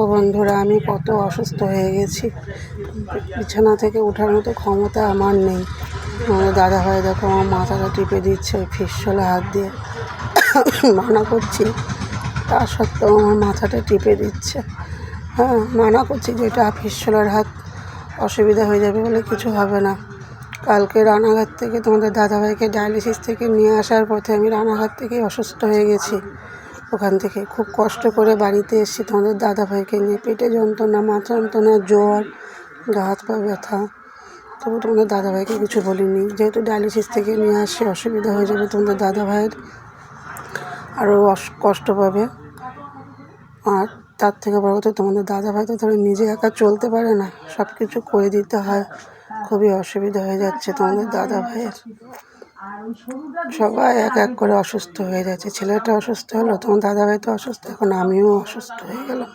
ও বন্ধুরা, আমি কত অসুস্থ হয়ে গেছি। বিছানা থেকে ওঠার মতো ক্ষমতা আমার নেই। আমাদের দাদা ভাই দেখো আমার মাথাটা টিপে দিচ্ছে ফিসলে হাত দিয়ে। মানা করছি, তা সত্ত্বেও আমার মাথাটা টিপে দিচ্ছে। হ্যাঁ মানা করছি যে এটা ফিসলার হাত, অসুবিধা হয়ে যাবে বলে কিছু হবে না। কালকে রানাঘাট থেকে তোমাদের দাদাভাইকে ডায়ালিসিস থেকে নিয়ে আসার পথে আমি রানাঘাট থেকেই অসুস্থ হয়ে গেছি। ওখান থেকে খুব কষ্ট করে বাড়িতে এসেছি তোমাদের দাদাভাইকে নিয়ে পেটে যন্ত্রণা, মাথা যন্ত্রণা, জ্বর, গা হাত পা ব্যথা। তবু তোমাদের দাদাভাইকে কিছু বলিনি। যেহেতু ডায়ালিসিস থেকে নিয়ে আসে, অসুবিধা হয়ে যাবে তোমাদের দাদাভাইয়ের। আরও কষ্ট পাবে। আর তার থেকে বড় কথা, তোমাদের দাদাভাই তো ধরো নিজে একা চলতে পারে না। সব কিছু করে দিতে হয়। খুবই অসুবিধা হয়ে যাচ্ছে তোমাদের দাদা ভাইয়ের সবাই এক এক করে অসুস্থ হয়ে যাচ্ছে। ছেলেটা অসুস্থ হলো তোমার দাদাভাই তো অসুস্থ এখন আমিও অসুস্থ হয়ে গেলাম।